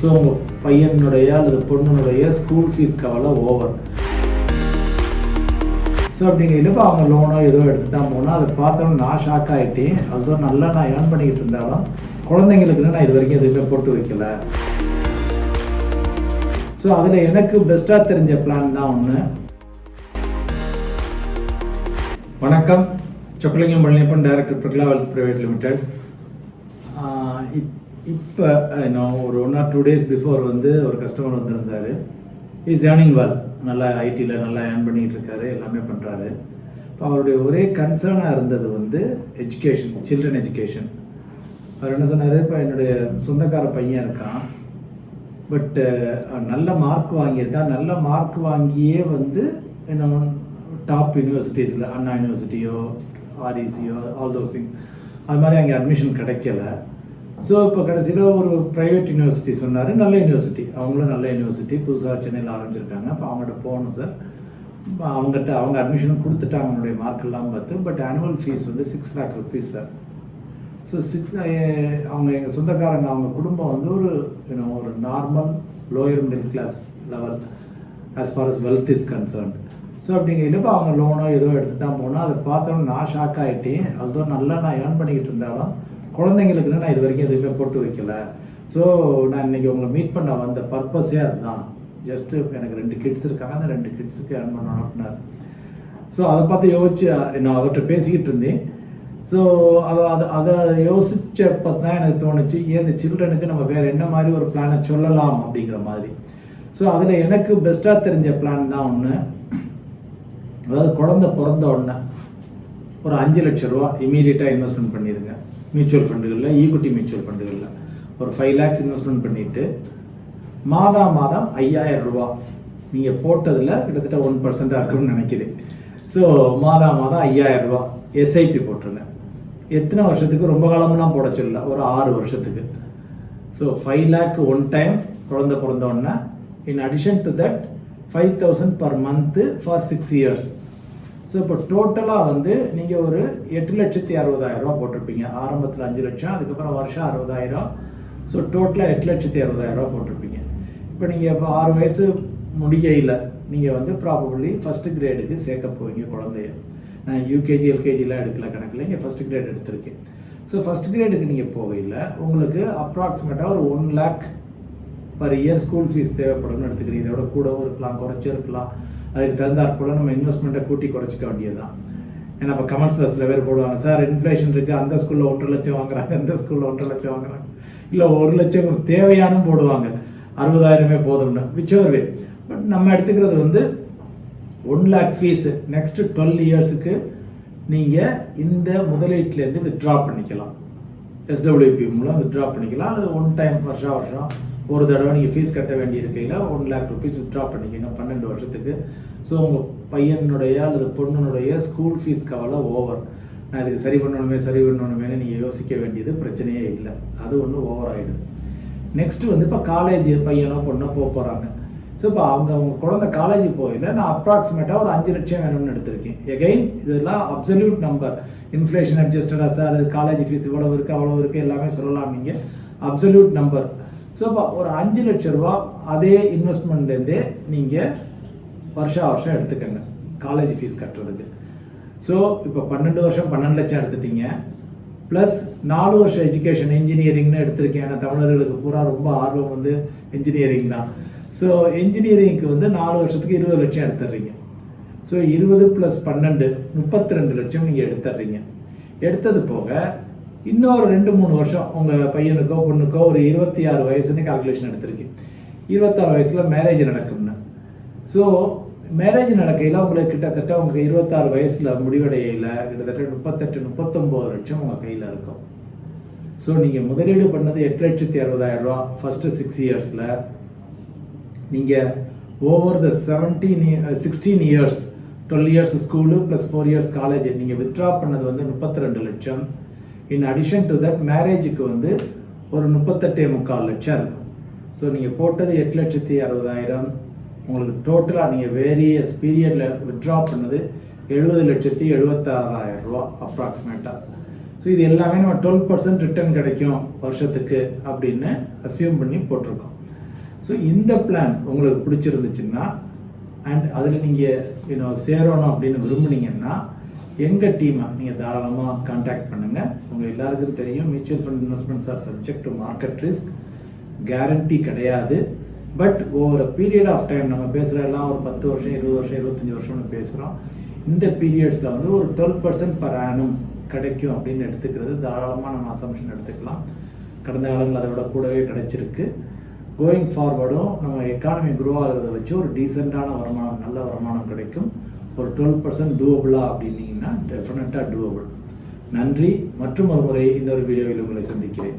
So உங்கள் பையனுடைய அல்லது பொண்ணுனுடைய ஸ்கூல் ஃபீஸ் கவலை ஓவர் ஸோ அப்படிங்கிறப்ப அவங்க லோனோ ஏதோ எடுத்து தான் போனால் அதை பார்த்தோன்னே நான் ஷாக் ஆகிட்டேன் அதுதான் நல்லா நான் ஏர்ன் பண்ணிக்கிட்டு இருந்தாலும் குழந்தைங்களுக்குன்னு நான் இது வரைக்கும் எதுவுமே போட்டு வைக்கல. ஸோ அதில் எனக்கு பெஸ்ட்டாக தெரிஞ்ச பிளான் தான் ஒன்று வணக்கம். Chockalingam Palaniappan director Prakala wealth private limited இப்போ நான் ஒரு one or two days before வந்து ஒரு கஸ்டமர் வந்திருந்தார். இஸ் ஏர்னிங் வெல் நல்லா ஐடியில் நல்லா ஏர்ன் பண்ணிகிட்டு இருக்காரு எல்லாமே பண்ணுறாரு இப்போ அவருடைய ஒரே கன்சர்னாக இருந்தது வந்து எஜுகேஷன் சில்ட்ரன் எஜுகேஷன் அவர் என்ன சொன்னார்? இப்போ என்னுடைய சொந்தக்கார பையன் இருக்கான். பட்டு நல்ல மார்க் வாங்கியிருக்கான். நல்ல மார்க் வாங்கியே வந்து இன்னும் டாப் யூனிவர்சிட்டிஸில் அண்ணா யூனிவர்சிட்டியோ ஆர்இசியோ ஆல் தோஸ் திங்ஸ் அது மாதிரி அங்கே அட்மிஷன் கிடைக்கல. ஸோ இப்போ கடைசியில் ஒரு ப்ரைவேட் யூனிவர்சிட்டி சொன்னார் நல்ல யூனிவர்சிட்டி அவங்களும் நல்ல யூனிவர்சிட்டி புதுசாக சென்னையில் ஆரம்பிச்சிருக்காங்க. அப்போ அவங்ககிட்ட போகணும் சார் அவங்ககிட்ட அவங்க அட்மிஷன் கொடுத்துட்டாங்க அவங்களுடைய மார்க்கெல்லாம் பார்த்து. பட் ஆனுவல் ஃபீஸ் வந்து six lakh rupees sir so six அவங்க எங்கள் சொந்தக்காரங்க அவங்க குடும்பம் வந்து ஒரு யூனோ ஒரு normal lower middle class level as far as wealth is concerned so அப்படிங்கிறப்ப அவங்க லோனோ ஏதோ எடுத்து தான் போனோம் அதை பார்த்தோன்னே நான் ஷாக் ஆகிட்டேன் அதுதான் நல்லா நான் ஏர்ன் பண்ணிக்கிட்டு இருந்தாலும் குழந்தைங்களுக்குன்னு நான் இது வரைக்கும் எதுவுமே போட்டு வைக்கல? ஸோ நான் இன்னைக்கு உங்களை மீட் பண்ண வந்த பர்பஸே அதுதான். ஜஸ்ட்டு எனக்கு ரெண்டு கிட்ஸ் இருக்காங்க. அந்த ரெண்டு கிட்ஸுக்கு ஏர்ன் பண்ணணும் அப்படின்னாரு. ஸோ அதை பார்த்து யோசிச்சு நான் அவர்கிட்ட பேசிக்கிட்டு இருந்தேன். ஸோ அதை அதை அதை யோசித்தப்போ தான் எனக்கு தோணுச்சு ஏன் இந்த சில்ட்ரனுக்கு நம்ம வேறு என்ன மாதிரி ஒரு பிளானை சொல்லலாம்? அப்படிங்கிற மாதிரி. ஸோ அதில் எனக்கு பெஸ்ட்டாக தெரிஞ்ச பிளான் தான் ஒன்று அதாவது குழந்தை பிறந்த உடனே ஒரு அஞ்சு லட்ச ரூபா இமீடியட்டாக இன்வெஸ்ட்மெண்ட் பண்ணிடுங்க மியூச்சுவல் ஃபண்டுகளில் ஈக்விட்டி மியூச்சுவல் ஃபண்டுகளில் ஒரு ஃபைவ் லேக்ஸ் இன்வெஸ்ட்மெண்ட் பண்ணிவிட்டு மாதா மாதம் ஐயாயிரம் ரூபா நீங்கள் போட்டதில் கிட்டத்தட்ட ஒன் பர்சண்ட்டாக இருக்கும்னு நினைக்கிது. ஸோ மாதா மாதம் ஐயாயிரம் ரூபா எஸ்ஐபி போட்டிருங்க எத்தனை வருஷத்துக்கு? ரொம்ப காலம்லாம் போட சொல்லல. ஒரு ஆறு வருஷத்துக்கு. So five lakh one time குழந்த பிறந்தோடனே in addition to that five thousand per month for six years so இப்போ டோட்டலாக வந்து நீங்கள் ஒரு எட்டு லட்சத்தி அறுபதாயிரம் ரூபா போட்டிருப்பீங்க. ஆரம்பத்தில் அஞ்சு லட்சம் அதுக்கப்புறம் வருஷம் அறுபதாயிரம். ஸோ டோட்டலாக எட்டு லட்சத்தி அறுபதாயிரம் ரூபா போட்டிருப்பீங்க. இப்போ நீங்கள் இப்போ ஆறு வயசு முடியல நீங்கள் வந்து ப்ராபபிளி ஃபஸ்ட்டு கிரேடுக்கு சேர்க்க போவீங்க குழந்தைய. நான் யூகேஜி எல்கேஜிலாம் எடுக்கல கணக்கில் இங்கே ஃபஸ்ட் கிரேட் எடுத்திருக்கேன். ஸோ ஃபஸ்ட் கிரேடுக்கு நீங்கள் போகையில் உங்களுக்கு அப்ராக்சிமேட்டாக ஒரு one lakh per year school fees தேவைப்படும்னு எடுத்துக்கிறீங்க. இதோட கூடவும் இருக்கலாம் குறைச்சும் இருக்கலாம் அதுக்கு தகுந்தாற் போல் நம்ம இன்வெஸ்ட்மெண்ட்டை கூட்டி குறைச்சிக்க வேண்டியது தான் ஏன்னா இப்போ கமெண்ட்ஸில் சில பேர் போடுவாங்க சார் இன்ஃப்ளேஷன் இருக்குது அந்த ஸ்கூலில் ஒன்றரை லட்சம் வாங்குறாங்க இந்த ஸ்கூலில் ஒன்றரை லட்சம் வாங்குறாங்க. இல்லை ஒரு லட்சம் ஒரு தேவையானும் போடுவாங்க. அறுபதாயிரமே போதும்னு விச்சோர் வே பட் நம்ம எடுத்துக்கிறது வந்து one lakh fees next twelve இயர்ஸுக்கு நீங்கள் இந்த முதலீட்டிலேருந்து வித்ட்ரா பண்ணிக்கலாம். எஸ்டபிள்யூபி மூலம் வித்ட்ரா பண்ணிக்கலாம் அல்லது ஒன் டைம் வருஷம் வருஷம் ஒரு தடவை நீங்கள் ஃபீஸ் கட்ட வேண்டியிருக்கையில் ஒன் லேக் ருபீஸ் வித்ட்ரா பண்ணிக்கோங்க பன்னெண்டு வருஷத்துக்கு. ஸோ உங்கள் பையனுடைய அல்லது பொண்ணுனுடைய ஸ்கூல் ஃபீஸ் கவலை ஓவர் நான் இதுக்கு சரி பண்ணணுமே சரி பண்ணணுமே நீங்கள் யோசிக்க வேண்டியது பிரச்சனையே இல்லை. அது ஒன்று ஓவர் ஆகிடுது நெக்ஸ்ட்டு வந்து இப்போ காலேஜ் பையனோ பொண்ணோ போக போகிறாங்க ஸோ இப்போ அவங்க அவங்க குழந்தை காலேஜ் போயில நான் அப்ராக்சிமேட்டாக ஒரு அஞ்சு லட்சம் வேணும்னு எடுத்திருக்கேன். எகைன் இதெல்லாம் அப்சல்யூட் நம்பர் இன்ஃப்ளேஷன் அட்ஜஸ்டடாக சார் காலேஜ் ஃபீஸ் இவ்வளோ இருக்குது அவ்வளோ இருக்குது எல்லாமே சொல்லலாம் நீங்கள் அப்சல்யூட் நம்பர் ஸோ இப்போ ஒரு அஞ்சு லட்ச ரூபா அதே இன்வெஸ்ட்மெண்ட்லேருந்தே நீங்கள் வருஷா வருஷம் எடுத்துக்கங்க. காலேஜ் ஃபீஸ் கட்டுறதுக்கு. ஸோ இப்போ பன்னெண்டு வருஷம் பன்னெண்டு லட்சம் எடுத்துட்டீங்க. ப்ளஸ் நாலு வருஷம் எஜுகேஷன் இன்ஜினியரிங்னு எடுத்திருக்கேன். ஏன்னா தமிழர்களுக்கு பூரா ரொம்ப ஆர்வம் வந்து இன்ஜினியரிங் தான். ஸோ இன்ஜினியரிங்க்கு வந்து நாலு வருஷத்துக்கு இருபது லட்சம் எடுத்துடுறீங்க. ஸோ இருபது ப்ளஸ் பன்னெண்டு முப்பத்தி ரெண்டு லட்சம் நீங்கள் எடுத்துடுறீங்க. எடுத்தது போக இன்னொரு ரெண்டு மூணு வருஷம் உங்கள் பையனுக்கோ பொண்ணுக்கோ ஒரு இருபத்தி ஆறு வயசுன்னு கால்குலேஷன் எடுத்திருக்கேன். இருபத்தாறு வயசில் மேரேஜ் நடக்கும்னு. ஸோ மேரேஜ் நடக்கையில் உங்களுக்கு கிட்டத்தட்ட உங்களுக்கு இருபத்தாறு வயசில் முடிவடையில் கிட்டத்தட்ட முப்பத்தெட்டு முப்பத்தொம்போது லட்சம் உங்கள் கையில் இருக்கும். ஸோ நீங்கள் முதலீடு பண்ணது எட்டு லட்சத்தி அறுபதாயிரம் ரூபா ஃபஸ்ட்டு சிக்ஸ் இயர்ஸில் நீங்கள் over the seventeen sixteen years twelve years school plus four years college நீங்கள் வித்ட்ரா பண்ணது வந்து முப்பத்தி ரெண்டு லட்சம். இன் அடிஷன் டு தட் மேரேஜுக்கு வந்து ஒரு முப்பத்தெட்டே முக்கால் லட்சம் இருக்கும். ஸோ நீங்கள் போட்டது எட்டு லட்சத்தி அறுபதாயிரம். உங்களுக்கு டோட்டலாக நீங்கள் வேரியஸ் பீரியடில் வித்ட்ரா பண்ணது எழுபது லட்சத்தி எழுபத்தாறாயிரம் ரூபா அப்ராக்சிமேட்டாக ஸோ இது எல்லாமே நம்ம டுவெல் பர்சன்ட் ரிட்டர்ன் கிடைக்கும் வருஷத்துக்கு அப்படின்னு அசியூம் பண்ணி போட்டிருக்கோம். ஸோ இந்த பிளான் உங்களுக்கு பிடிச்சிருந்துச்சுன்னா அண்ட் அதில் நீங்கள் யூனோ சேரணும் அப்படின்னு விரும்புனீங்கன்னா எங்கள் டீமை நீங்கள் தாராளமாக காண்டாக்ட் பண்ணுங்கள் உங்கள் எல்லாருக்கும் தெரியும் mutual fund investments are subject to market risk guarantee கிடையாது. பட் ஒவ்வொரு பீரியட் ஆஃப் டைம் நம்ம பேசுகிறதெல்லாம் ஒரு பத்து வருஷம் இருபது வருஷம் இருபத்தஞ்சி வருஷம்னு பேசுகிறோம் இந்த பீரியட்ஸில் வந்து ஒரு டுவெல் பர்சன்ட் பர் ஆனும் கிடைக்கும் அப்படின்னு எடுத்துக்கிறது. தாராளமாக நம்ம அசம்ஷன் எடுத்துக்கலாம். கடந்த காலங்கள் அதோட கூடவே கிடைச்சிருக்கு. கோயிங் ஃபார்வர்டும் நம்ம எக்கானமி க்ரோ ஆகிறத வச்சு ஒரு டீசெண்டான வருமானம் நல்ல வருமானம் கிடைக்கும். ஒரு டுவெல் பர்சன்ட் டூவபிளா அப்படின்னீங்கன்னா டெஃபினட்டாக டூவபிள் நன்றி மற்றும் ஒரு முறை இன்னொரு வீடியோவில் உங்களை சந்திக்கிறேன்.